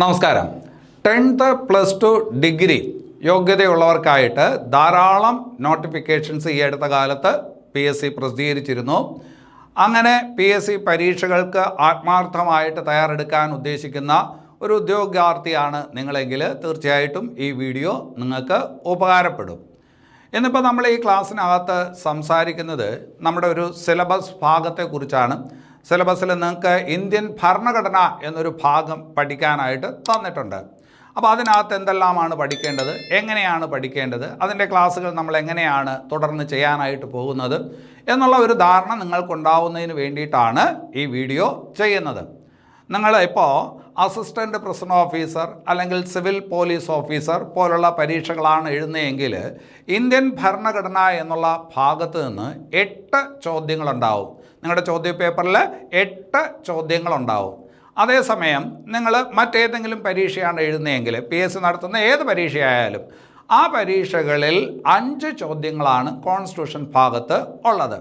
നമസ്കാരം. Tenth plus two degree യോഗ്യതയുള്ളവർക്കായിട്ട് ധാരാളം നോട്ടിഫിക്കേഷൻസ് ഈ അടുത്ത കാലത്ത് പി എസ് സി പ്രസിദ്ധീകരിച്ചിരുന്നു. അങ്ങനെ പി എസ് സി പരീക്ഷകൾക്ക് ആത്മാർത്ഥമായിട്ട് തയ്യാറെടുക്കാൻ ഉദ്ദേശിക്കുന്ന ഒരു ഉദ്യോഗാർത്ഥിയാണ് നിങ്ങളെങ്കിൽ തീർച്ചയായിട്ടും ഈ വീഡിയോ നിങ്ങൾക്ക് ഉപകാരപ്പെടും. ഇന്നിപ്പോൾ നമ്മൾ ഈ ക്ലാസ്സിനകത്ത് സംസാരിക്കുന്നത് നമ്മുടെ ഒരു സിലബസ് ഭാഗത്തെക്കുറിച്ചാണ്. സിലബസിൽ നിങ്ങൾക്ക് ഇന്ത്യൻ ഭരണഘടന എന്നൊരു ഭാഗം പഠിക്കാനായിട്ട് തന്നിട്ടുണ്ട്. അപ്പോൾ അതിനകത്ത് എന്തെല്ലാമാണ് പഠിക്കേണ്ടത്? എങ്ങനെയാണ് പഠിക്കേണ്ടത്? അതിന്റെ ക്ലാസ്സുകൾ നമ്മൾ എങ്ങനെയാണ് തുടർന്ന് ചെയ്യാനായിട്ട് പോകുന്നത്? എന്നുള്ള ഒരു ധാരണ നിങ്ങൾക്കുണ്ടാവുന്നതിന് വേണ്ടിയിട്ടാണ് ഈ വീഡിയോ ചെയ്യുന്നത്. നിങ്ങൾ ഇപ്പോൾ അസിസ്റ്റന്റ് പ്രസിഡൻ ഓഫീസർ അല്ലെങ്കിൽ സിവിൽ പോലീസ് ഓഫീസർ പോലുള്ള പരീക്ഷകളാണ് എഴുതുന്നതെങ്കിൽ ഇന്ത്യൻ ഭരണഘടന എന്നുള്ള ഭാഗത്ത് നിന്ന് എട്ട് ചോദ്യങ്ങളുണ്ടാവും. നിങ്ങളുടെ ചോദ്യ പേപ്പറിൽ എട്ട് ചോദ്യങ്ങളുണ്ടാവും. അതേസമയം നിങ്ങൾ മറ്റേതെങ്കിലും പരീക്ഷയാണ് എഴുതുന്നതെങ്കിൽ പി എസ് സി നടത്തുന്ന ഏത് പരീക്ഷയായാലും ആ പരീക്ഷകളിൽ അഞ്ച് ചോദ്യങ്ങളാണ് കോൺസ്റ്റിറ്റ്യൂഷൻ ഭാഗത്ത് ഉള്ളത്.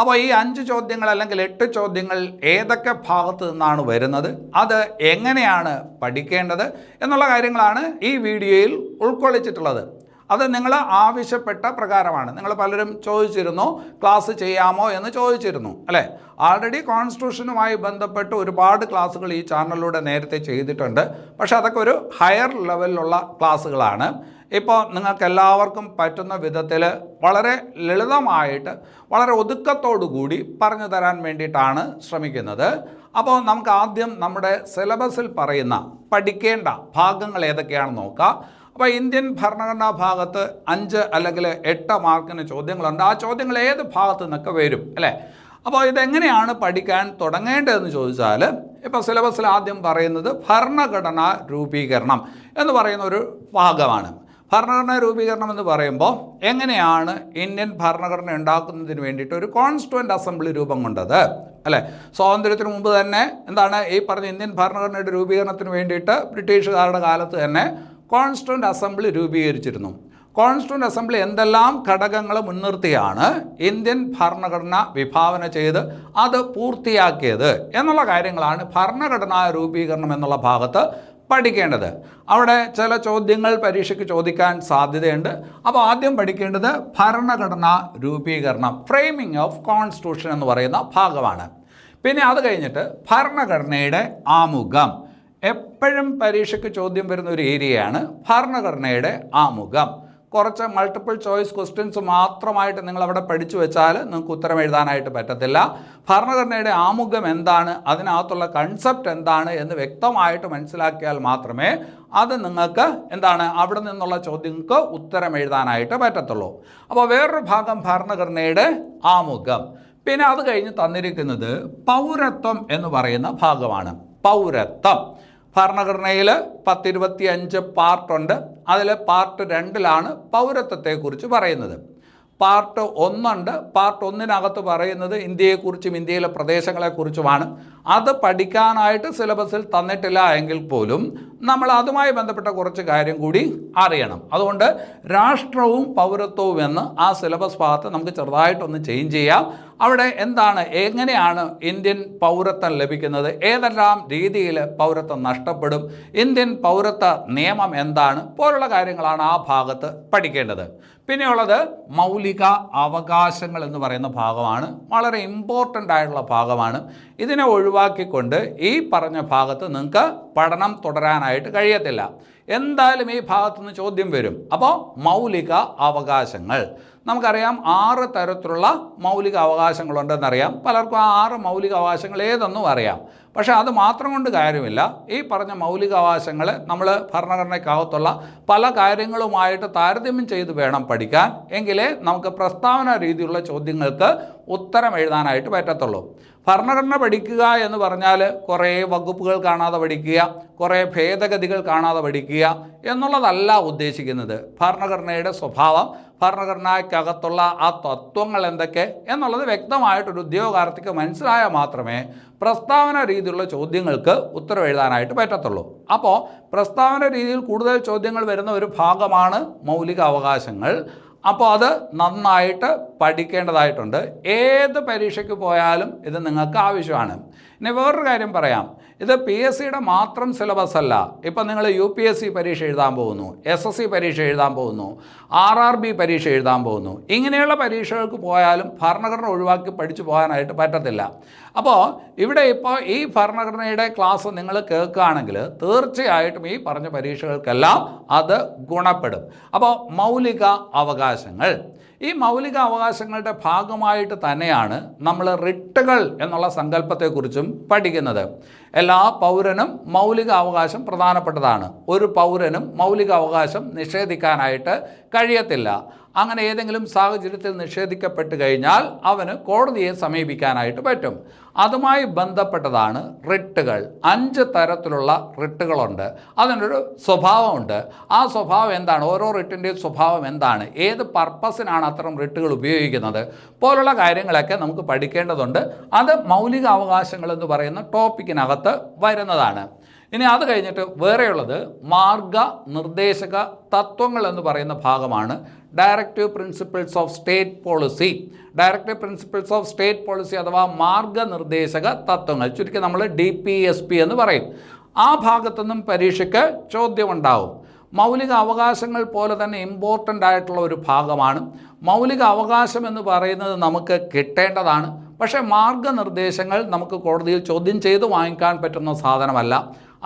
അപ്പോൾ ഈ അഞ്ച് ചോദ്യങ്ങൾ അല്ലെങ്കിൽ എട്ട് ചോദ്യങ്ങൾ ഏതൊക്കെ ഭാഗത്ത് നിന്നാണ് വരുന്നത് അത് എങ്ങനെയാണ് പഠിക്കേണ്ടത് എന്നുള്ള കാര്യങ്ങളാണ് ഈ വീഡിയോയിൽ ഉൾക്കൊള്ളിച്ചിട്ടുള്ളത്. അത് നിങ്ങൾ ആവശ്യപ്പെട്ട പ്രകാരമാണ്. നിങ്ങൾ പലരും ചോദിച്ചിരുന്നു ക്ലാസ് ചെയ്യാമോ എന്ന് ചോദിച്ചിരുന്നു അല്ലേ? ആൾറെഡി കോൺസ്റ്റിറ്റ്യൂഷനുമായി ബന്ധപ്പെട്ട് ഒരുപാട് ക്ലാസ്സുകൾ ഈ ചാനലിലൂടെ നേരത്തെ ചെയ്തിട്ടുണ്ട്. പക്ഷേ അതൊക്കെ ഒരു ഹയർ ലെവലിലുള്ള ക്ലാസ്സുകളാണ്. ഇപ്പോൾ നിങ്ങൾക്ക് എല്ലാവർക്കും പറ്റുന്ന വിധത്തിൽ വളരെ ലളിതമായിട്ട് വളരെ ഒതുക്കത്തോടു കൂടി പറഞ്ഞു തരാൻ വേണ്ടിയിട്ടാണ് ശ്രമിക്കുന്നത്. അപ്പോൾ നമുക്ക് ആദ്യം നമ്മുടെ സിലബസിൽ പറയുന്ന പഠിക്കേണ്ട ഭാഗങ്ങൾ ഏതൊക്കെയാണെന്ന് നോക്കാം. അപ്പോൾ ഇന്ത്യൻ ഭരണഘടനാ ഭാഗത്ത് അഞ്ച് അല്ലെങ്കിൽ എട്ട് മാർക്കിന് ചോദ്യങ്ങളുണ്ട്. ആ ചോദ്യങ്ങൾ ഏത് ഭാഗത്ത് നിന്നൊക്കെ വരും അല്ലേ? അപ്പോൾ ഇതെങ്ങനെയാണ് പഠിക്കാൻ തുടങ്ങേണ്ടതെന്ന് ചോദിച്ചാൽ ഇപ്പോൾ സിലബസിൽ ആദ്യം പറയുന്നത് ഭരണഘടനാ രൂപീകരണം എന്ന് പറയുന്ന ഒരു ഭാഗമാണ്. ഭരണഘടനാ രൂപീകരണം എന്ന് പറയുമ്പോൾ എങ്ങനെയാണ് ഇന്ത്യൻ ഭരണഘടന ഉണ്ടാക്കുന്നതിന് വേണ്ടിയിട്ട് ഒരു കോൺസ്റ്റുവന്റ് അസംബ്ലി രൂപം കൊണ്ടത് അല്ലേ? സ്വാതന്ത്ര്യത്തിന് മുമ്പ് തന്നെ എന്താണ് ഈ പറഞ്ഞ ഇന്ത്യൻ ഭരണഘടനയുടെ രൂപീകരണത്തിന് വേണ്ടിയിട്ട് ബ്രിട്ടീഷുകാരുടെ കാലത്ത് തന്നെ കോൺസ്റ്റിറ്റ്വന്റ് അസംബ്ലി രൂപീകരിച്ചിരുന്നു. കോൺസ്റ്റിറ്റ്യൂന്റ് അസംബ്ലി എന്തെല്ലാം ഘടകങ്ങൾ മുൻനിർത്തിയാണ് ഇന്ത്യൻ ഭരണഘടന വിഭാവന ചെയ്ത് അത് പൂർത്തിയാക്കിയത് എന്നുള്ള കാര്യങ്ങളാണ് ഭരണഘടനാ രൂപീകരണം എന്നുള്ള ഭാഗത്ത് പഠിക്കേണ്ടത്. അവിടെ ചില ചോദ്യങ്ങൾ പരീക്ഷയ്ക്ക് ചോദിക്കാൻ സാധ്യതയുണ്ട്. അപ്പോൾ ആദ്യം പഠിക്കേണ്ടത് ഭരണഘടനാ രൂപീകരണം ഫ്രെയിമിംഗ് ഓഫ് കോൺസ്റ്റിറ്റ്യൂഷൻ എന്ന് പറയുന്ന ഭാഗമാണ്. പിന്നെ അത് കഴിഞ്ഞിട്ട് ഭരണഘടനയുടെ ആമുഖം. എപ്പോഴും പരീക്ഷയ്ക്ക് ചോദ്യം വരുന്ന ഒരു ഏരിയയാണ് ഭരണഘടനയുടെ ആമുഖം. കുറച്ച് മൾട്ടിപ്പിൾ ചോയ്സ് ക്വസ്റ്റ്യൻസ് മാത്രമായിട്ട് നിങ്ങൾ അവിടെ പഠിച്ചു വെച്ചാൽ നിങ്ങൾക്ക് ഉത്തരം എഴുതാനായിട്ട് പറ്റത്തില്ല. ഭരണഘടനയുടെ ആമുഖം എന്താണ്? അതിനകത്തുള്ള കൺസെപ്റ്റ് എന്താണ് എന്ന് വ്യക്തമായിട്ട് മനസ്സിലാക്കിയാൽ മാത്രമേ അത് നിങ്ങൾക്ക് എന്താണ്? അവിടെ നിന്നുള്ള ചോദ്യങ്ങൾക്ക് ഉത്തരം എഴുതാനായിട്ട് പറ്റത്തുള്ളൂ. അപ്പോൾ വേറൊരു ഭാഗം ഭരണഘടനയുടെ ആമുഖം. പിന്നെ അത് കഴിഞ്ഞ് തന്നിരിക്കുന്നത് പൗരത്വം എന്ന് പറയുന്ന ഭാഗമാണ്. പൗരത്വം. ഭരണഘടനയിൽ പത്തിരുപത്തി അഞ്ച് പാർട്ടുണ്ട്. അതിൽ പാർട്ട് രണ്ടിലാണ് പൗരത്വത്തെക്കുറിച്ച് പറയുന്നത്. പാർട്ട് ഒന്നുണ്ട്. പാർട്ട് ഒന്നിനകത്ത് പറയുന്നത് ഇന്ത്യയെക്കുറിച്ചും ഇന്ത്യയിലെ പ്രദേശങ്ങളെക്കുറിച്ചുമാണ്. അത് പഠിക്കാനായിട്ട് സിലബസിൽ തന്നിട്ടില്ല എങ്കിൽ പോലും നമ്മൾ അതുമായി ബന്ധപ്പെട്ട കുറച്ച് കാര്യം കൂടി അറിയണം. അതുകൊണ്ട് രാഷ്ട്രവും പൗരത്വവും എന്ന് ആ സിലബസ് ഭാഗത്ത് നമുക്ക് ചെറുതായിട്ടൊന്ന് ചേഞ്ച് ചെയ്യാം. അവിടെ എന്താണ് എങ്ങനെയാണ് ഇന്ത്യൻ പൗരത്വം ലഭിക്കുന്നത് ഏതെല്ലാം രീതിയിൽ പൗരത്വം നഷ്ടപ്പെടും ഇന്ത്യൻ പൗരത്വ നിയമം എന്താണ് പോലുള്ള കാര്യങ്ങളാണ് ആ ഭാഗത്ത് പഠിക്കേണ്ടത്. പിന്നെയുള്ളത് മൗലിക അവകാശങ്ങൾ എന്ന് പറയുന്ന ഭാഗമാണ് വളരെ ഇമ്പോർട്ടന്റ് ആയിട്ടുള്ള ഭാഗമാണ്. ഇതിനെ ഒഴിവാക്കിക്കൊണ്ട് ഈ പറഞ്ഞ ഭാഗത്ത് നിങ്ങൾക്ക് പഠനം തുടരാനായിട്ട് കഴിയത്തില്ല. എന്തായാലും ഈ ഭാഗത്തുനിന്ന് ചോദ്യം വരും. അപ്പോൾ മൗലിക അവകാശങ്ങൾ. നമുക്കറിയാം ആറ് തരത്തിലുള്ള മൗലിക അവകാശങ്ങളുണ്ടെന്നറിയാം. പലർക്കും ആ ആറ് മൗലിക അവകാശങ്ങൾ ഏതെന്നും അറിയാം. പക്ഷേ അത് മാത്രം കൊണ്ട് കാര്യമില്ല. ഈ പറഞ്ഞ മൗലിക അവകാശങ്ങൾ നമ്മൾ ഭരണഘടനയ്ക്കകത്തുള്ള പല കാര്യങ്ങളുമായിട്ട് താരതമ്യം ചെയ്ത് വേണം പഠിക്കാൻ. എങ്കിലേ നമുക്ക് പ്രസ്താവന രീതിയിലുള്ള ചോദ്യങ്ങൾക്ക് ഉത്തരം എഴുതാനായിട്ട് പറ്റത്തുള്ളൂ. ഭരണഘടന പഠിക്കുക എന്ന് പറഞ്ഞാൽ കുറേ വകുപ്പുകൾ കാണാതെ പഠിക്കുക കുറേ ഭേദഗതികൾ കാണാതെ പഠിക്കുക എന്നുള്ളതല്ല ഉദ്ദേശിക്കുന്നത്. ഭരണഘടനയുടെ സ്വഭാവം ഭരണഘടനയ്ക്കകത്തുള്ള ആ തത്വങ്ങൾ എന്തൊക്കെ എന്നുള്ളത് വ്യക്തമായിട്ടൊരു ഉദ്യോഗാർത്ഥിക്ക് മനസ്സിലായാൽ മാത്രമേ പ്രസ്താവന രീതിയിലുള്ള ചോദ്യങ്ങൾക്ക് ഉത്തരം എഴുതാനായിട്ട് പറ്റത്തുള്ളൂ. അപ്പോൾ പ്രസ്താവന രീതിയിൽ കൂടുതൽ ചോദ്യങ്ങൾ വരുന്ന ഒരു ഭാഗമാണ് മൗലിക അവകാശങ്ങൾ അപ്പോൾ അത് നന്നായിട്ട് പഠിക്കേണ്ടതായിട്ടുണ്ട്. ഏത് പരീക്ഷയ്ക്ക് പോയാലും ഇത് നിങ്ങൾക്ക് ആവശ്യമാണ്. ഇനി വേറൊരു കാര്യം പറയാം. ഇത് പി എസ് സിയുടെ മാത്രം സിലബസ് അല്ല ഇപ്പം നിങ്ങൾ യു പി എസ് സി പരീക്ഷ എഴുതാൻ പോകുന്നു എസ് എസ് സി പരീക്ഷ എഴുതാൻ പോകുന്നു ആർ ആർ ബി പരീക്ഷ എഴുതാൻ പോകുന്നു. ഇങ്ങനെയുള്ള പരീക്ഷകൾക്ക് പോയാലും ഭരണഘടന ഒഴിവാക്കി പഠിച്ചു പോകാനായിട്ട് പറ്റത്തില്ല. അപ്പോൾ ഇവിടെ ഇപ്പോൾ ഈ ഭരണഘടനയുടെ ക്ലാസ് നിങ്ങൾ കേൾക്കുകയാണെങ്കിൽ തീർച്ചയായിട്ടും ഈ പറഞ്ഞ പരീക്ഷകൾക്കെല്ലാം അത് ഗുണപ്പെടും. അപ്പോൾ മൗലിക അവകാശങ്ങൾ. ഈ മൗലിക അവകാശങ്ങളുടെ ഭാഗമായിട്ട് തന്നെയാണ് നമ്മൾ റിട്ടുകൾ എന്നുള്ള സങ്കല്പത്തെക്കുറിച്ചും പഠിക്കുന്നത്. എല്ലാ പൗരനും മൗലിക അവകാശം പ്രധാനപ്പെട്ടതാണ്. ഒരു പൗരനും മൗലിക അവകാശം നിഷേധിക്കാനായിട്ട് കഴിയത്തില്ല. അങ്ങനെ ഏതെങ്കിലും സാഹചര്യത്തിൽ നിഷേധിക്കപ്പെട്ട് കഴിഞ്ഞാൽ അവന് കോടതിയെ സമീപിക്കാനായിട്ട് പറ്റും. അതുമായി ബന്ധപ്പെട്ടതാണ് റിട്ടുകൾ. അഞ്ച് തരത്തിലുള്ള റിട്ടുകളുണ്ട്. അതിനൊരു സ്വഭാവമുണ്ട്. ആ സ്വഭാവം എന്താണ്? ഓരോ റിട്ടിന്റെയും സ്വഭാവം എന്താണ്? ഏത് പർപ്പസിനാണ് അത്തരം റിട്ടുകൾ ഉപയോഗിക്കുന്നത്? പോലുള്ള കാര്യങ്ങളൊക്കെ നമുക്ക് പഠിക്കേണ്ടതുണ്ട്. അത് മൗലിക അവകാശങ്ങൾ എന്ന് പറയുന്ന ടോപ്പിക്കിനകത്ത് വരുന്നതാണ്. ഇനി അത് കഴിഞ്ഞിട്ട് വേറെയുള്ളത് മാർഗ നിർദ്ദേശക തത്വങ്ങൾ എന്ന് പറയുന്ന ഭാഗമാണ് directive principles of state policy directive principles of state policy അഥവാ മാർഗനിർദ്ദേശക തത്വങ്ങൾ. ചുരുക്കി നമ്മൾ ഡി പി എസ് പി എന്ന് പറയും. ആ ഭാഗത്തുനിന്നും പരീക്ഷയ്ക്ക് ചോദ്യമുണ്ടാവും. മൗലിക അവകാശങ്ങൾ പോലെ തന്നെ ഇമ്പോർട്ടന്റ് ആയിട്ടുള്ള ഒരു ഭാഗമാണ്. മൗലിക അവകാശം എന്ന് പറയുന്നത് നമുക്ക് കിട്ടേണ്ടതാണ്. പക്ഷേ മാർഗനിർദ്ദേശങ്ങൾ നമുക്ക് കോടതിയിൽ ചോദ്യം ചെയ്ത് വാങ്ങിക്കാൻ പറ്റുന്ന സാധനമല്ല.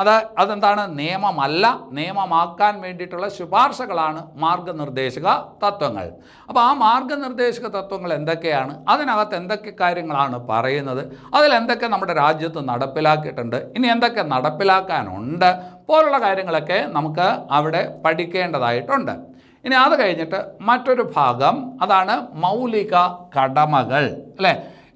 അത് അതെന്താണ്? നിയമമല്ല. നിയമമാക്കാൻ വേണ്ടിയിട്ടുള്ള ശുപാർശകളാണ് മാർഗനിർദ്ദേശക തത്വങ്ങൾ. അപ്പോൾ ആ മാർഗനിർദ്ദേശക തത്വങ്ങൾ എന്തൊക്കെയാണ്? അതിനകത്ത് എന്തൊക്കെ കാര്യങ്ങളാണ് പറയുന്നത്? അതിലെന്തൊക്കെ നമ്മുടെ രാജ്യത്ത് നടപ്പിലാക്കിയിട്ടുണ്ട്? ഇനി എന്തൊക്കെ നടപ്പിലാക്കാനുണ്ട്? പോലുള്ള കാര്യങ്ങളൊക്കെ നമുക്ക് അവിടെ പഠിക്കേണ്ടതായിട്ടുണ്ട്. ഇനി അത് കഴിഞ്ഞിട്ട് മറ്റൊരു ഭാഗം അതാണ് മൗലിക കടമകൾ അല്ലേ?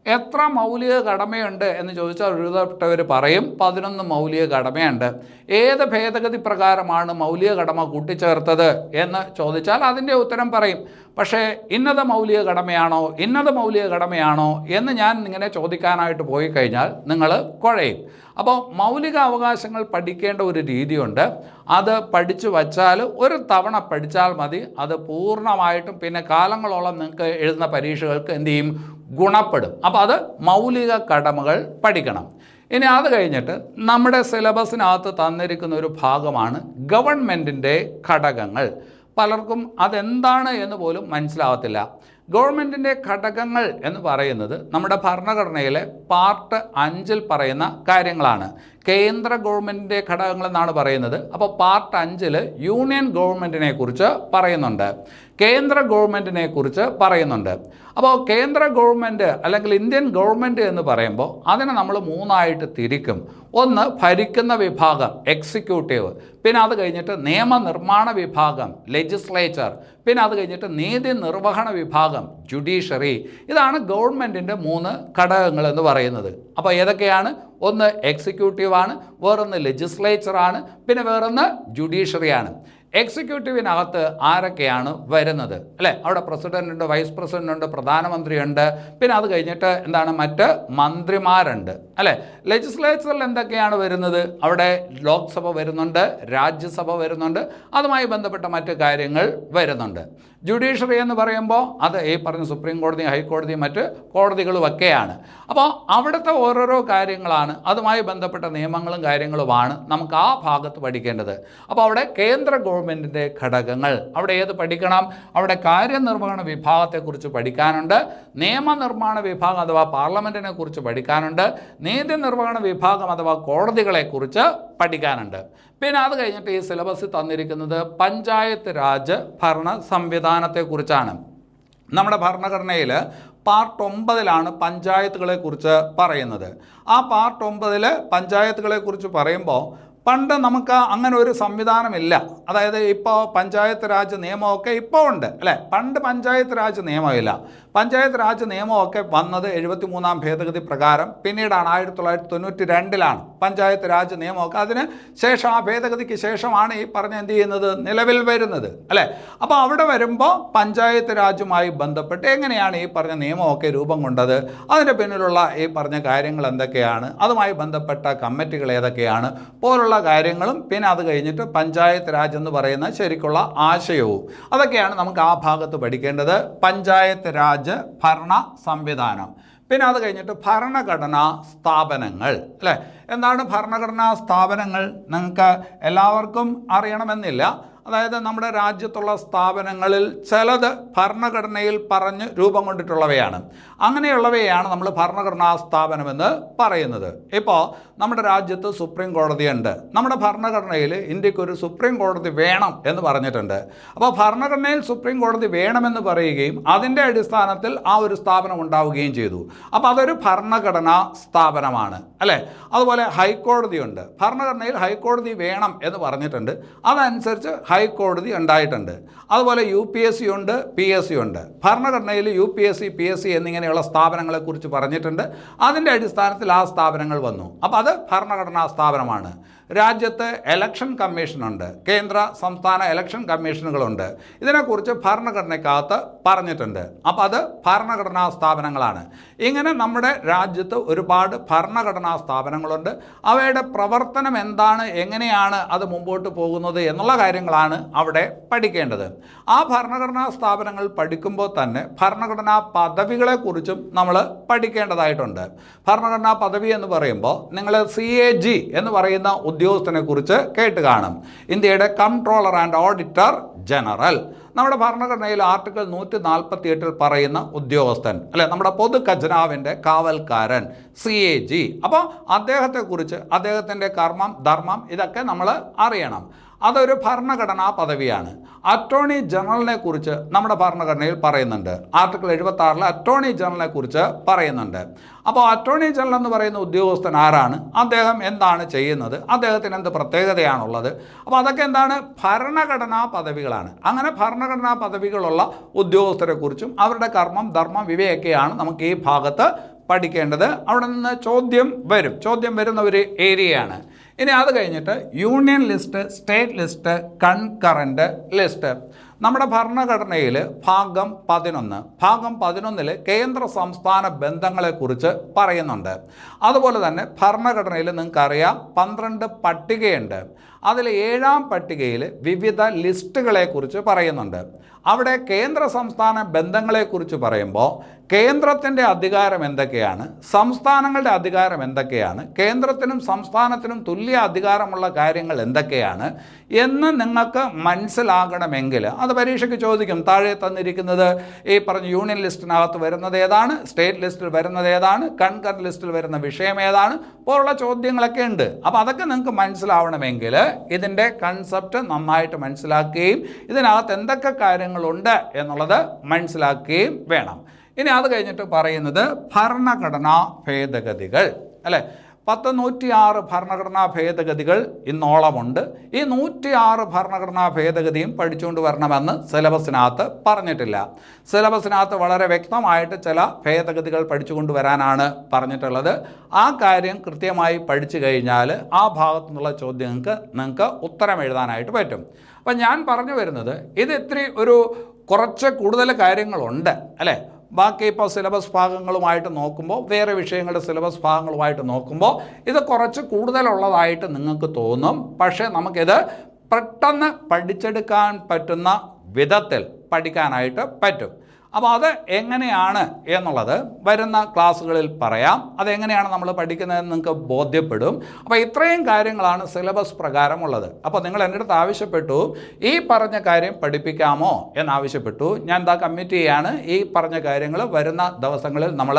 എത്ര മൗലിക കടമയുണ്ട് എന്ന് ചോദിച്ചാൽ എഴുതപ്പെട്ടവർ പറയും പതിനൊന്ന് മൗലിക കടമയുണ്ട്. ഏത് ഭേദഗതി പ്രകാരമാണ് മൗലിക കടമ കൂട്ടിച്ചേർത്തത് എന്ന് ചോദിച്ചാൽ അതിന്റെ ഉത്തരം പറയും. പക്ഷേ ഇന്നത് മൗലിക കടമയാണോ ഇന്നത് മൗലിക കടമയാണോ എന്ന് ഞാൻ ഇങ്ങനെ ചോദിക്കാനായിട്ട് പോയി കഴിഞ്ഞാൽ നിങ്ങൾ കുഴയും. അപ്പോൾ മൗലിക അവകാശങ്ങൾ പഠിക്കേണ്ട ഒരു രീതിയുണ്ട്. അത് പഠിച്ചു വച്ചാൽ ഒരു തവണ പഠിച്ചാൽ മതി. അത് പൂർണമായിട്ടും പിന്നെ കാലങ്ങളോളം നിങ്ങൾക്ക് എഴുതുന്ന പരീക്ഷകൾക്ക് എന്തു ചെയ്യും? ഗുണപ്പെടും. അപ്പോൾ അത് മൗലിക കടമകൾ പഠിക്കണം. ഇനി അത് കഴിഞ്ഞിട്ട് നമ്മുടെ സിലബസിനകത്ത് തന്നിരിക്കുന്ന ഒരു ഭാഗമാണ് ഗവൺമെന്റിന്റെ ഘടകങ്ങൾ. പലർക്കും അതെന്താണ് എന്ന് പോലും മനസ്സിലാവത്തില്ല. ഗവൺമെന്റിന്റെ ഘടകങ്ങൾ എന്ന് പറയുന്നത് നമ്മുടെ ഭരണഘടനയിലെ പാർട്ട് അഞ്ചിൽ പറയുന്ന കാര്യങ്ങളാണ്. കേന്ദ്ര ഗവൺമെന്റിന്റെ ഘടകങ്ങൾ എന്നാണ് പറയുന്നത്. അപ്പോൾ പാർട്ട് അഞ്ചിൽ യൂണിയൻ ഗവൺമെന്റിനെ കുറിച്ച് പറയുന്നുണ്ട്. കേന്ദ്ര ഗവൺമെന്റിനെ കുറിച്ച് പറയുന്നുണ്ട്. അപ്പോൾ കേന്ദ്ര ഗവൺമെന്റ് അല്ലെങ്കിൽ ഇന്ത്യൻ ഗവൺമെന്റ് എന്ന് പറയുമ്പോൾ അതിനെ നമ്മൾ മൂന്നായിട്ട് തിരിക്കും. ഒന്ന് ഭരിക്കുന്ന വിഭാഗം എക്സിക്യൂട്ടീവ് പിന്നെ അത് കഴിഞ്ഞിട്ട് നിയമനിർമ്മാണ വിഭാഗം ലെജിസ്ലേച്ചർ പിന്നെ അത് കഴിഞ്ഞിട്ട് നീതി നിർവഹണ വിഭാഗം ജുഡീഷ്യറി ഇതാണ് ഗവൺമെന്റിന്റെ മൂന്ന് ഘടകങ്ങൾ എന്ന് പറയുന്നത്. അപ്പോൾ ഏതൊക്കെയാണ്? ഒന്ന് എക്സിക്യൂട്ടീവാണ് വേറൊന്ന് ലെജിസ്ലേച്ചറാണ് പിന്നെ വേറൊന്ന് ജുഡീഷ്യറിയാണ്. എക്സിക്യൂട്ടീവിനകത്ത് ആരൊക്കെയാണ് വരുന്നത്? അല്ലേ? അവിടെ പ്രസിഡന്റ് ഉണ്ട് വൈസ് പ്രസിഡന്റ് ഉണ്ട് പ്രധാനമന്ത്രിയുണ്ട് പിന്നെ അത് കഴിഞ്ഞിട്ട് എന്താണ് മറ്റ് മന്ത്രിമാരുണ്ട്. അല്ലേ? ലെജിസ്ലേച്ചറിൽ എന്തൊക്കെയാണ് വരുന്നത്? അവിടെ ലോക്സഭ വരുന്നുണ്ട് രാജ്യസഭ വരുന്നുണ്ട് അതുമായി ബന്ധപ്പെട്ട മറ്റ് കാര്യങ്ങൾ വരുന്നുണ്ട്. ജുഡീഷ്യറി എന്ന് പറയുമ്പോൾ അത് ഈ പറഞ്ഞ സുപ്രീം കോടതി ഹൈക്കോടതി മറ്റ് കോടതികളും ഒക്കെയാണ് അപ്പോൾ അവിടുത്തെ ഓരോരോ കാര്യങ്ങളാണ് അതുമായി ബന്ധപ്പെട്ട നിയമങ്ങളും കാര്യങ്ങളുമാണ് നമുക്ക് ആ ഭാഗത്ത് പഠിക്കേണ്ടത്. അപ്പോൾ അവിടെ കേന്ദ്ര ഗവൺമെന്റിന്റെ ഘടകങ്ങൾ അവിടെ ഏത് പഠിക്കണം? അവിടെ കാര്യനിർവഹണ വിഭാഗത്തെക്കുറിച്ച് പഠിക്കാനുണ്ട്. നിയമനിർമ്മാണ വിഭാഗം അഥവാ പാർലമെന്റിനെ കുറിച്ച് പഠിക്കാനുണ്ട്. നീതി നിർവഹണ വിഭാഗം അഥവാ കോടതികളെക്കുറിച്ച് പഠിക്കാനുണ്ട്. പിന്നെ അത് കഴിഞ്ഞിട്ട് ഈ സിലബസ് തന്നിരിക്കുന്നത് പഞ്ചായത്ത് രാജ് ഭരണ സംവിധാനത്തെക്കുറിച്ചാണ്. നമ്മുടെ ഭരണഘടനയിൽ പാർട്ട് ഒമ്പതിലാണ് പഞ്ചായത്തുകളെക്കുറിച്ച് പറയുന്നത്. ആ പാർട്ട് ഒമ്പതിൽ പഞ്ചായത്തുകളെക്കുറിച്ച് പറയുമ്പോൾ പണ്ട് നമുക്ക് അങ്ങനെ ഒരു സംവിധാനമില്ല. അതായത് ഇപ്പോൾ പഞ്ചായത്ത് രാജ് നിയമമൊക്കെ ഇപ്പോൾ ഉണ്ട് അല്ലേ? പണ്ട് പഞ്ചായത്ത് രാജ് നിയമമില്ല. പഞ്ചായത്ത് രാജ് നിയമമൊക്കെ വന്നത് എഴുപത്തി മൂന്നാം ഭേദഗതി പ്രകാരം. പിന്നീടാണ് ആയിരത്തി തൊള്ളായിരത്തി തൊണ്ണൂറ്റി രണ്ടിലാണ് പഞ്ചായത്ത് രാജ് നിയമമൊക്കെ. അതിന് ശേഷം ആ ഭേദഗതിക്ക് ശേഷമാണ് ഈ പറഞ്ഞ എന്ത് ചെയ്യുന്നത്? നിലവിൽ വരുന്നത്. അല്ലേ? അപ്പോൾ അവിടെ വരുമ്പോൾ പഞ്ചായത്ത് രാജുമായി ബന്ധപ്പെട്ട് എങ്ങനെയാണ് ഈ പറഞ്ഞ നിയമമൊക്കെ രൂപം കൊണ്ടത്? അതിന്റെ പിന്നിലുള്ള ഈ പറഞ്ഞ കാര്യങ്ങൾ എന്തൊക്കെയാണ്? അതുമായി ബന്ധപ്പെട്ട കമ്മിറ്റികൾ ഏതൊക്കെയാണ്? പോലുള്ള കാര്യങ്ങളും പിന്നെ അത് കഴിഞ്ഞിട്ട് പഞ്ചായത്ത് രാജ് എന്ന് പറയുന്ന ശരിക്കുള്ള ആശയവും. അതൊക്കെയാണ് നമുക്ക് ആ ഭാഗത്ത് പഠിക്കേണ്ടത്. പഞ്ചായത്ത് രാജ് ഭരണ സംവിധാനം. പിന്നെ അത് കഴിഞ്ഞിട്ട് ഭരണഘടനാ സ്ഥാപനങ്ങൾ അല്ലേ? എന്താണ് ഭരണഘടനാ സ്ഥാപനങ്ങൾ? നിങ്ങൾക്ക് എല്ലാവർക്കും അറിയണമെന്നില്ല. അതായത് നമ്മുടെ രാജ്യത്തുള്ള സ്ഥാപനങ്ങളിൽ ചിലത് ഭരണഘടനയിൽ പറഞ്ഞ് രൂപം കൊണ്ടിട്ടുള്ളവയാണ്. അങ്ങനെയുള്ളവയാണ് നമ്മൾ ഭരണഘടനാ സ്ഥാപനമെന്ന് പറയുന്നത്. ഇപ്പോൾ നമ്മുടെ രാജ്യത്ത് സുപ്രീം കോടതിയുണ്ട് നമ്മുടെ ഭരണഘടനയിൽ ഇന്ത്യയ്ക്ക് ഒരു സുപ്രീം കോടതി വേണം എന്ന് പറഞ്ഞിട്ടുണ്ട്. അപ്പോൾ ഭരണഘടനയിൽ സുപ്രീം കോടതി വേണമെന്ന് പറയുകയും അതിന്റെ അടിസ്ഥാനത്തിൽ ആ ഒരു സ്ഥാപനം ഉണ്ടാവുകയും ചെയ്തു. അപ്പോൾ അതൊരു ഭരണഘടനാ സ്ഥാപനമാണ് അല്ലേ? അതുപോലെ ഹൈക്കോടതിയുണ്ട് ഭരണഘടനയിൽ ഹൈക്കോടതി വേണം എന്ന് പറഞ്ഞിട്ടുണ്ട്. അതനുസരിച്ച് ഹൈക്കോടതി ഉണ്ടായിട്ടുണ്ട്. അതുപോലെ യു പി എസ് സി ഉണ്ട് പി എസ് സി ഉണ്ട്. ഭരണഘടനയിൽ U P S C P S C എന്നിങ്ങനെയുള്ള സ്ഥാപനങ്ങളെക്കുറിച്ച് പറഞ്ഞിട്ടുണ്ട്. അതിന്റെ അടിസ്ഥാനത്തിൽ ആ സ്ഥാപനങ്ങൾ വന്നു. അപ്പോൾ അത് ഭരണഘടനാ സ്ഥാപനമാണ്. രാജ്യത്ത് എലക്ഷൻ കമ്മീഷനുണ്ട് കേന്ദ്ര സംസ്ഥാന എലക്ഷൻ കമ്മീഷനുകളുണ്ട് ഇതിനെക്കുറിച്ച് ഭരണഘടനയ്ക്കകത്ത് പറഞ്ഞിട്ടുണ്ട്. അപ്പോൾ അത് ഭരണഘടനാ സ്ഥാപനങ്ങളാണ്. ഇങ്ങനെ നമ്മുടെ രാജ്യത്ത് ഒരുപാട് ഭരണഘടനാ സ്ഥാപനങ്ങളുണ്ട്. അവയുടെ പ്രവർത്തനം എന്താണ് എങ്ങനെയാണ് അത് മുമ്പോട്ട് പോകുന്നത് എന്നുള്ള കാര്യങ്ങളാണ് അവിടെ പഠിക്കേണ്ടത്. ആ ഭരണഘടനാ സ്ഥാപനങ്ങൾ പഠിക്കുമ്പോൾ തന്നെ ഭരണഘടനാ പദവികളെക്കുറിച്ചും നമ്മൾ പഠിക്കേണ്ടതായിട്ടുണ്ട്. ഭരണഘടനാ പദവി എന്ന് പറയുമ്പോൾ നിങ്ങൾ സി എ ജി എന്ന് പറയുന്ന ഉദ്യോഗസ്ഥനെ കുറിച്ച് കേട്ട് കാണും. ഇന്ത്യയുടെ കൺട്രോളർ ആൻഡ് ഓഡിറ്റർ ജനറൽ നമ്മുടെ ഭരണഘടനയിൽ ആർട്ടിക്കിൾ നൂറ്റി നാൽപ്പത്തി എട്ടിൽ പറയുന്ന ഉദ്യോഗസ്ഥൻ അല്ലെ? നമ്മുടെ പൊതു ഖജനാവിന്റെ കാവൽക്കാരൻ സി എ ജി അപ്പോൾ അദ്ദേഹത്തെക്കുറിച്ച് അദ്ദേഹത്തിന്റെ കർമ്മം ധർമ്മം ഇതൊക്കെ നമ്മൾ അറിയണം. അതൊരു ഭരണഘടനാ പദവിയാണ്. അറ്റോർണി ജനറലിനെ കുറിച്ച് നമ്മുടെ ഭരണഘടനയിൽ പറയുന്നുണ്ട്. ആർട്ടിക്കിൾ എഴുപത്തി ആറിൽ അറ്റോർണി ജനറലിനെ കുറിച്ച് പറയുന്നുണ്ട്. അപ്പോൾ അറ്റോർണി ജനറൽ എന്ന് പറയുന്ന ഉദ്യോഗസ്ഥൻ ആരാണ്? അദ്ദേഹം എന്താണ് ചെയ്യുന്നത്? അദ്ദേഹത്തിന് എന്ത് പ്രത്യേകതയാണുള്ളത്? അപ്പോൾ അതൊക്കെ എന്താണ്? ഭരണഘടനാ പദവികളാണ്. അങ്ങനെ ഭരണഘടനാ പദവികളുള്ള ഉദ്യോഗസ്ഥരെ കുറിച്ചും അവരുടെ കർമ്മം ധർമ്മം ഇവയൊക്കെയാണ് നമുക്ക് ഈ ഭാഗത്ത് പഠിക്കേണ്ടത്. അവിടെ നിന്ന് ചോദ്യം വരും. ചോദ്യം വരുന്ന ഒരു ഏരിയയാണ്. ഇനി അത് കഴിഞ്ഞിട്ട് union list state list concurrent list. നമ്മുടെ ഭരണഘടനയിൽ ഭാഗം പതിനൊന്ന്. ഭാഗം പതിനൊന്നിൽ കേന്ദ്ര സംസ്ഥാന ബന്ധങ്ങളെക്കുറിച്ച് പറയുന്നുണ്ട്. അതുപോലെ തന്നെ ഭരണഘടനയിൽ നിങ്ങൾക്കറിയാം പന്ത്രണ്ട് പട്ടികയുണ്ട്. അതിൽ ഏഴാം പട്ടികയിൽ വിവിധ ലിസ്റ്റുകളെക്കുറിച്ച് പറയുന്നുണ്ട്. അവിടെ കേന്ദ്ര സംസ്ഥാന ബന്ധങ്ങളെക്കുറിച്ച് പറയുമ്പോൾ കേന്ദ്രത്തിന്റെ അധികാരം എന്തൊക്കെയാണ്? സംസ്ഥാനങ്ങളുടെ അധികാരം എന്തൊക്കെയാണ്? കേന്ദ്രത്തിനും സംസ്ഥാനത്തിനും തുല്യ അധികാരമുള്ള കാര്യങ്ങൾ എന്തൊക്കെയാണ്? എന്ന് നിങ്ങൾക്ക് മനസ്സിലാകണമെങ്കിൽ അത് പരീക്ഷയ്ക്ക് ചോദിക്കും. താഴെ തന്നിരിക്കുന്നത് ഈ പറഞ്ഞ യൂണിയൻ ലിസ്റ്റിനകത്ത് വരുന്നത് ഏതാണ്? സ്റ്റേറ്റ് ലിസ്റ്റിൽ വരുന്നത് ഏതാണ്? കൺകർ ലിസ്റ്റിൽ വരുന്ന വിഷയം ഏതാണ്? പോലുള്ള ചോദ്യങ്ങളൊക്കെ ഉണ്ട്. അപ്പോൾ അതൊക്കെ നിങ്ങൾക്ക് മനസ്സിലാവണമെങ്കിൽ ഇതിന്റെ കൺസെപ്റ്റ് നന്നായിട്ട് മനസ്സിലാക്കുകയും ഇതിനകത്ത് എന്തൊക്കെ കാര്യങ്ങളുണ്ട് എന്നുള്ളത് മനസ്സിലാക്കുകയും വേണം. ഇനി അത് കഴിഞ്ഞിട്ട് പറയുന്നത് ഭരണഘടനാ ഭേദഗതികൾ. അല്ലേ? പത്ത് നൂറ്റിയാറ് ഭരണഘടനാ ഭേദഗതികൾ ഇന്നോളമുണ്ട്. ഈ നൂറ്റിയാറ് ഭരണഘടനാ ഭേദഗതിയും പഠിച്ചുകൊണ്ട് വരണമെന്ന് സിലബസിനകത്ത് പറഞ്ഞിട്ടില്ല. സിലബസിനകത്ത് വളരെ വ്യക്തമായിട്ട് ചില ഭേദഗതികൾ പഠിച്ചുകൊണ്ട് വരാനാണ് പറഞ്ഞിട്ടുള്ളത്. ആ കാര്യം കൃത്യമായി പഠിച്ചു കഴിഞ്ഞാൽ ആ ഭാഗത്തു നിന്നുള്ള ചോദ്യങ്ങൾക്ക് നിങ്ങൾക്ക് ഉത്തരം എഴുതാനായിട്ട് പറ്റും. അപ്പം ഞാൻ പറഞ്ഞു വരുന്നത് ഇത് ഇത്തിരി ഒരു കുറച്ച് കൂടുതൽ കാര്യങ്ങളുണ്ട് അല്ലേ? ബാക്കി ഇപ്പോൾ സിലബസ് ഭാഗങ്ങളുമായിട്ട് നോക്കുമ്പോൾ വേറെ വിഷയങ്ങളുടെ സിലബസ് ഭാഗങ്ങളുമായിട്ട് നോക്കുമ്പോൾ ഇത് കുറച്ച് കൂടുതലുള്ളതായിട്ട് നിങ്ങൾക്ക് തോന്നും. പക്ഷേ നമുക്കിത് പെട്ടെന്ന് പഠിച്ചെടുക്കാൻ പറ്റുന്ന വിധത്തിൽ പഠിക്കാനായിട്ട് പറ്റും. അപ്പോൾ അത് എങ്ങനെയാണ് എന്നുള്ളത് വരുന്ന ക്ലാസ്സുകളിൽ പറയാം. അതെങ്ങനെയാണ് നമ്മൾ പഠിക്കുന്നതെന്ന് നിങ്ങൾക്ക് ബോധ്യപ്പെടും. അപ്പോൾ ഇത്രയും കാര്യങ്ങളാണ് സിലബസ് പ്രകാരമുള്ളത്. അപ്പോൾ നിങ്ങൾ എന്റെ അടുത്ത് ആവശ്യപ്പെട്ടു ഈ പറഞ്ഞ കാര്യം പഠിപ്പിക്കാമോ എന്നാവശ്യപ്പെട്ടു ഞാൻ എന്താ കമ്മിറ്റ് ചെയ്യാണ്. ഈ പറഞ്ഞ കാര്യങ്ങൾ വരുന്ന ദിവസങ്ങളിൽ നമ്മൾ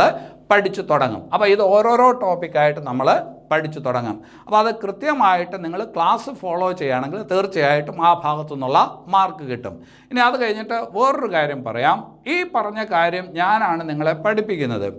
പഠിച്ചു തുടങ്ങും. അപ്പോൾ ഇത് ഓരോരോ ടോപ്പിക്കായിട്ട് നമ്മൾ പഠിച്ചു തുടങ്ങാം. അപ്പോൾ അത് കൃത്യമായിട്ട് നിങ്ങൾ ക്ലാസ് ഫോളോ ചെയ്യുകയാണെങ്കിൽ തീർച്ചയായിട്ടും ആ ഭാഗത്തു നിന്നുള്ള മാർക്ക് കിട്ടും. ഇനി അത് കഴിഞ്ഞിട്ട് വേറൊരു കാര്യം പറയാം. ഈ പറഞ്ഞ കാര്യം ഞാനാണ് നിങ്ങളെ പഠിപ്പിക്കുന്നത്.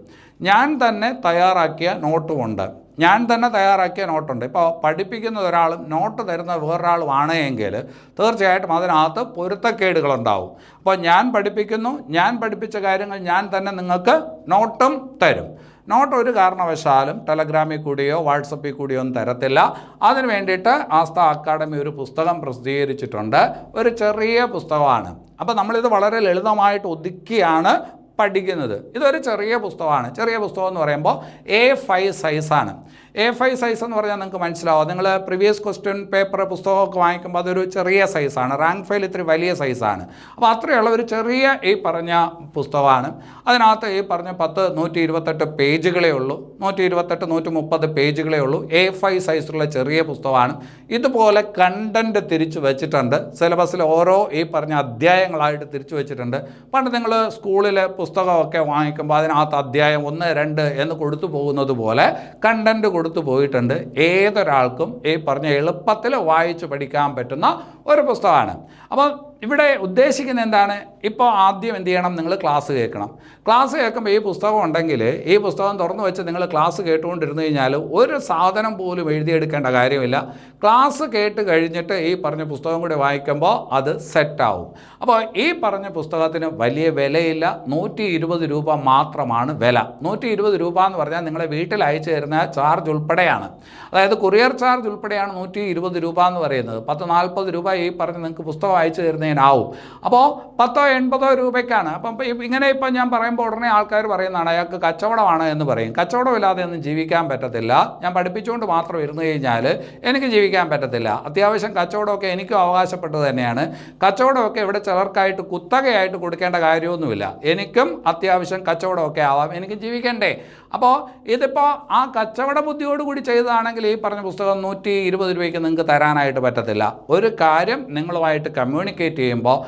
ഞാൻ തന്നെ തയ്യാറാക്കിയ നോട്ടുമുണ്ട് ഞാൻ തന്നെ തയ്യാറാക്കിയ നോട്ടുണ്ട് ഇപ്പോൾ പഠിപ്പിക്കുന്ന ഒരാളും നോട്ട് തരുന്ന വേറൊരാളുമാണ് എങ്കിൽ തീർച്ചയായിട്ടും അതിനകത്ത് പൊരുത്തക്കേടുകളുണ്ടാവും. അപ്പോൾ ഞാൻ പഠിപ്പിക്കുന്നു ഞാൻ പഠിപ്പിച്ച കാര്യങ്ങൾ ഞാൻ തന്നെ നിങ്ങൾക്ക് നോട്ടും തരും. നോട്ട് ഒരു കാരണവശാലും ടെലഗ്രാമിൽ കൂടിയോ വാട്സപ്പിൽ കൂടിയോ ഒന്നും തരത്തില്ല. അതിന് വേണ്ടിയിട്ട് ആസ്ഥ അക്കാഡമി ഒരു പുസ്തകം പ്രസിദ്ധീകരിച്ചിട്ടുണ്ട്. ഒരു ചെറിയ പുസ്തകമാണ്. അപ്പോൾ നമ്മളിത് വളരെ ലളിതമായിട്ട് ഒതുക്കിയാണ് പഠിക്കുന്നത്. ഇതൊരു ചെറിയ പുസ്തകമാണ്. ചെറിയ പുസ്തകം എന്ന് പറയുമ്പോൾ എ ഫൈവ് സൈസാണ് എ ഫൈവ് സൈസ് എന്ന് പറഞ്ഞാൽ നിങ്ങൾക്ക് മനസ്സിലാവും. നിങ്ങൾ പ്രീവിയസ് ക്വസ്റ്റ്യൻ പേപ്പർ പുസ്തകമൊക്കെ വാങ്ങിക്കുമ്പോൾ അതൊരു ചെറിയ സൈസാണ് റാങ്ക് ഫയൽ ഇത്തിരി വലിയ സൈസാണ് അപ്പോൾ അത്രയുള്ള ഒരു ചെറിയ ഈ പറഞ്ഞ പുസ്തകമാണ്. അതിനകത്ത് ഈ പറഞ്ഞ പത്ത് നൂറ്റി ഇരുപത്തെട്ട് പേജുകളേ ഉള്ളൂ. നൂറ്റി ഇരുപത്തെട്ട് നൂറ്റി മുപ്പത് പേജുകളേ ഉള്ളൂ. എ ഫൈവ് സൈസുള്ള ചെറിയ പുസ്തകമാണ്. ഇതുപോലെ കണ്ടന്റ് തിരിച്ചു വെച്ചിട്ടുണ്ട്. സിലബസിൽ ഓരോ ഈ പറഞ്ഞ അധ്യായങ്ങളായിട്ട് തിരിച്ചു വെച്ചിട്ടുണ്ട്. പണ്ട് നിങ്ങൾ സ്കൂളിൽ പുസ്തകമൊക്കെ വാങ്ങിക്കുമ്പോൾ അതിനകത്ത് അധ്യായം ഒന്ന് രണ്ട് എന്ന് കൊടുത്തു പോകുന്നത് പോലെ കണ്ടന്റ് കൊടുത്തു പോയിട്ടുണ്ട്. ഏതൊരാൾക്കും ഈ പറഞ്ഞ എളുപ്പത്തിൽ വായിച്ച് പഠിക്കാൻ പറ്റുന്ന ഒരു പുസ്തകമാണ്. അപ്പോൾ ഇവിടെ ഉദ്ദേശിക്കുന്നത് എന്താണ്? ഇപ്പോൾ ആദ്യം എന്ത് ചെയ്യണം? നിങ്ങൾ ക്ലാസ് കേൾക്കണം. ക്ലാസ് കേൾക്കുമ്പോൾ ഈ പുസ്തകം ഉണ്ടെങ്കിൽ ഈ പുസ്തകം തുറന്നു വെച്ച് നിങ്ങൾ ക്ലാസ് കേട്ടുകൊണ്ടിരുന്നു കഴിഞ്ഞാൽ ഒരു സാധനം പോലും എഴുതിയെടുക്കേണ്ട കാര്യമില്ല. ക്ലാസ് കേട്ട് കഴിഞ്ഞിട്ട് ഈ പറഞ്ഞ പുസ്തകം കൂടി വായിക്കുമ്പോൾ അത് സെറ്റാവും അപ്പോൾ ഈ പറഞ്ഞ പുസ്തകത്തിന് വലിയ വിലയില്ല. നൂറ്റി ഇരുപത് രൂപ മാത്രമാണ് വില. നൂറ്റി ഇരുപത് രൂപ എന്ന് പറഞ്ഞാൽ നിങ്ങളെ വീട്ടിൽ അയച്ചു തരുന്ന ചാർജ് ഉൾപ്പെടെയാണ്. അതായത് കൊറിയർ ചാർജ് ഉൾപ്പെടെയാണ് നൂറ്റി ഇരുപത് രൂപ എന്ന് പറയുന്നത്. പത്ത് നാൽപ്പത് രൂപ ഈ പറഞ്ഞ് നിങ്ങൾക്ക് പുസ്തകം അയച്ചു തരുന്നതിനാവും അപ്പോൾ പത്തോ എൺപതോ രൂപയ്ക്കാണ്. അപ്പം ഇങ്ങനെ ഇപ്പം ഞാൻ പറയുമ്പോൾ ഉടനെ ആൾക്കാർ പറയുന്നതാണ് അയാൾക്ക് കച്ചവടമാണ് എന്ന് പറയും. കച്ചവടമില്ലാതെ ഒന്നും ജീവിക്കാൻ പറ്റത്തില്ല. ഞാൻ പഠിപ്പിച്ചുകൊണ്ട് മാത്രം ഇരുന്നു കഴിഞ്ഞാൽ എനിക്ക് ജീവിക്കാൻ പറ്റത്തില്ല. അത്യാവശ്യം കച്ചവടമൊക്കെ എനിക്കും അവകാശപ്പെട്ടത് തന്നെയാണ്. കച്ചവടമൊക്കെ ഇവിടെ ചിലർക്കായിട്ട് കുത്തകയായിട്ട് കൊടുക്കേണ്ട കാര്യമൊന്നുമില്ല. എനിക്കും അത്യാവശ്യം കച്ചവടമൊക്കെ ആവാം. എനിക്ക് ജീവിക്കണ്ടേ. അപ്പോൾ ഇതിപ്പോൾ ആ കച്ചവട ബുദ്ധിയോടുകൂടി ചെയ്തതാണെങ്കിൽ ഈ പറഞ്ഞ പുസ്തകം നൂറ്റി ഇരുപത് രൂപയ്ക്ക് നിങ്ങൾക്ക് തരാനായിട്ട് പറ്റത്തില്ല. ഒരു കാര്യം നിങ്ങളുമായിട്ട് കമ്മ്യൂണിക്കേറ്റ് ചെയ്യുമ്പോൾ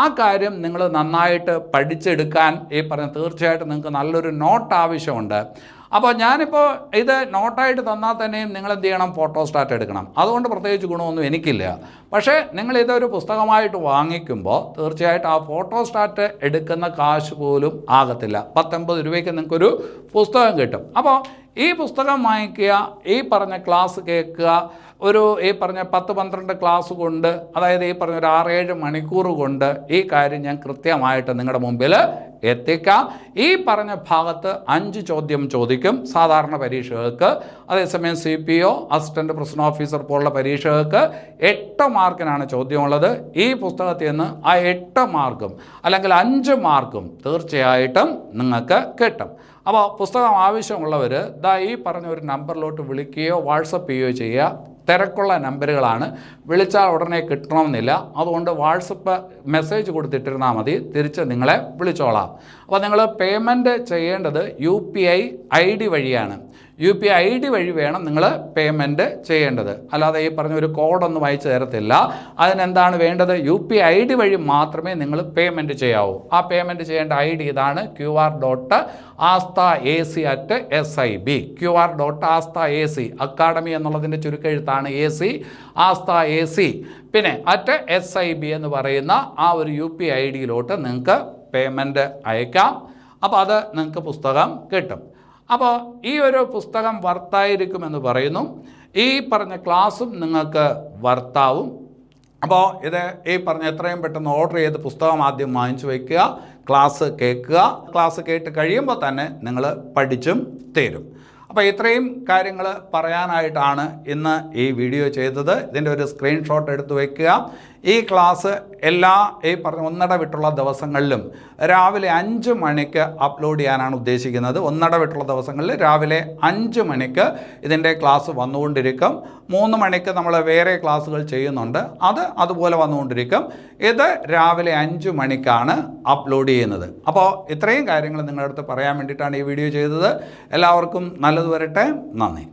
ആ കാര്യം നിങ്ങൾ നന്നായിട്ട് പഠിച്ചെടുക്കാൻ ഈ പറഞ്ഞ തീർച്ചയായിട്ടും നിങ്ങൾക്ക് നല്ലൊരു നോട്ട് ആവശ്യമുണ്ട്. അപ്പോൾ ഞാനിപ്പോൾ ഇത് നോട്ടായിട്ട് തന്നാൽ തന്നെയും നിങ്ങൾ എന്ത് ചെയ്യണം? ഫോട്ടോ സ്റ്റാറ്റ് എടുക്കണം. അതുകൊണ്ട് പ്രത്യേകിച്ച് ഗുണമൊന്നും എനിക്കില്ല. പക്ഷേ നിങ്ങൾ ഇതൊരു പുസ്തകമായിട്ട് വാങ്ങിക്കുമ്പോൾ തീർച്ചയായിട്ടും ആ ഫോട്ടോ സ്റ്റാറ്റ് എടുക്കുന്ന കാശ് പോലും ആകത്തില്ല. പത്തൊമ്പത് രൂപയ്ക്ക് നിങ്ങൾക്കൊരു പുസ്തകം കിട്ടും. അപ്പോൾ ഈ പുസ്തകം വാങ്ങിക്കുക ഈ പറഞ്ഞ ക്ലാസ് കേൾക്കുക ഒരു ഈ പറഞ്ഞ പത്ത് പന്ത്രണ്ട് ക്ലാസ് കൊണ്ട് അതായത് ഈ പറഞ്ഞ ഒരു ആറേഴ് മണിക്കൂർ കൊണ്ട് ഈ കാര്യം ഞാൻ കൃത്യമായിട്ട് നിങ്ങളുടെ മുമ്പിൽ എത്തിക്കാം. ഈ പറഞ്ഞ ഭാഗത്ത് അഞ്ച് ചോദ്യം ചോദിക്കും സാധാരണ പരീക്ഷകൾക്ക്. അതേസമയം C P O assistant president officer പോലുള്ള പരീക്ഷകൾക്ക് എട്ട് മാർക്കിനാണ് ചോദ്യമുള്ളത്. ഈ പുസ്തകത്തിൽ നിന്ന് ആ എട്ട് മാർക്കും അല്ലെങ്കിൽ അഞ്ച് മാർക്കും തീർച്ചയായിട്ടും നിങ്ങൾക്ക് കിട്ടും. അപ്പോൾ പുസ്തകം ആവശ്യമുള്ളവർ ദാ ഈ പറഞ്ഞ ഒരു നമ്പറിലോട്ട് വിളിക്കുകയോ വാട്സപ്പ് ചെയ്യുകയോ ചെയ്യുക. തിരക്കുള്ള നമ്പറുകളാണ്. വിളിച്ചാൽ ഉടനെ കിട്ടണമെന്നില്ല. അതുകൊണ്ട് വാട്സപ്പ് മെസ്സേജ് കൊടുത്തിട്ടിരുന്നാൽ മതി. തിരിച്ച് നിങ്ങളെ വിളിച്ചോളാം. അപ്പോൾ നിങ്ങൾ പേയ്മെന്റ് ചെയ്യേണ്ടത് U P I I D വഴിയാണ്. യു പി ഐ ഡി വഴി വേണം നിങ്ങൾ പേയ്മെന്റ് ചെയ്യേണ്ടത്. അല്ലാതെ ഈ പറഞ്ഞ ഒരു കോഡൊന്നും അയച്ചു തരത്തില്ല. അതിനെന്താണ് വേണ്ടത്? യു പി ഐ ഡി വഴി മാത്രമേ നിങ്ങൾ പേയ്മെന്റ് ചെയ്യാവൂ. ആ പേയ്മെന്റ് ചെയ്യേണ്ട ഐ ഡി ഇതാണ് Q R dot Aastha A C at S B I Q R dot Aastha A C academy എന്നുള്ളതിന്റെ ചുരുക്കെഴുത്താണ് A C Aastha A C പിന്നെ അറ്റ് എസ് ഐ ബി എന്ന് പറയുന്ന ആ ഒരു യു പി ഐ ഡിയിലോട്ട് നിങ്ങൾക്ക് payment അയക്കാം. അപ്പോൾ അത് നിങ്ങൾക്ക് പുസ്തകം കിട്ടും. അപ്പോൾ ഈ ഒരു പുസ്തകം വർത്തായിരിക്കുമെന്ന് പറയുന്നു. ഈ പറഞ്ഞ ക്ലാസ്സും നിങ്ങൾക്ക് വർത്താവും അപ്പോൾ ഇത് ഈ പറഞ്ഞ എത്രയും പെട്ടെന്ന് ഓർഡർ ചെയ്ത് പുസ്തകം ആദ്യം വാങ്ങിച്ചു വയ്ക്കുക ക്ലാസ് കേൾക്കുക. ക്ലാസ് കേട്ട് കഴിയുമ്പോൾ തന്നെ നിങ്ങൾ പഠിച്ചും തീരും. അപ്പോൾ ഇത്രയും കാര്യങ്ങൾ പറയാനായിട്ടാണ് ഇന്ന് ഈ വീഡിയോ ചെയ്തത്. ഇതിന്റെ ഒരു സ്ക്രീൻഷോട്ട് എടുത്ത് വയ്ക്കുക ഈ ക്ലാസ് എല്ലാ ഈ പറഞ്ഞ ഒന്നട വിട്ടുള്ള ദിവസങ്ങളിലും രാവിലെ അഞ്ച് മണിക്ക് അപ്ലോഡ് ചെയ്യാനാണ് ഉദ്ദേശിക്കുന്നത്. ഒന്നട വിട്ടുള്ള ദിവസങ്ങളിൽ രാവിലെ അഞ്ച് മണിക്ക് ഇതിന്റെ ക്ലാസ് വന്നുകൊണ്ടിരിക്കും. മൂന്ന് മണിക്ക് നമ്മൾ വേറെ ക്ലാസ്സുകൾ ചെയ്യുന്നുണ്ട്. അത് അതുപോലെ വന്നുകൊണ്ടിരിക്കും. ഇത് രാവിലെ അഞ്ച് മണിക്കാണ് അപ്ലോഡ് ചെയ്യുന്നത്. അപ്പോൾ ഇത്രയും കാര്യങ്ങൾ നിങ്ങളുടെ അടുത്ത് പറയാൻ വേണ്ടിയിട്ടാണ് ഈ വീഡിയോ ചെയ്തത്. എല്ലാവർക്കും നല്ലത് വരട്ടെ. നന്ദി.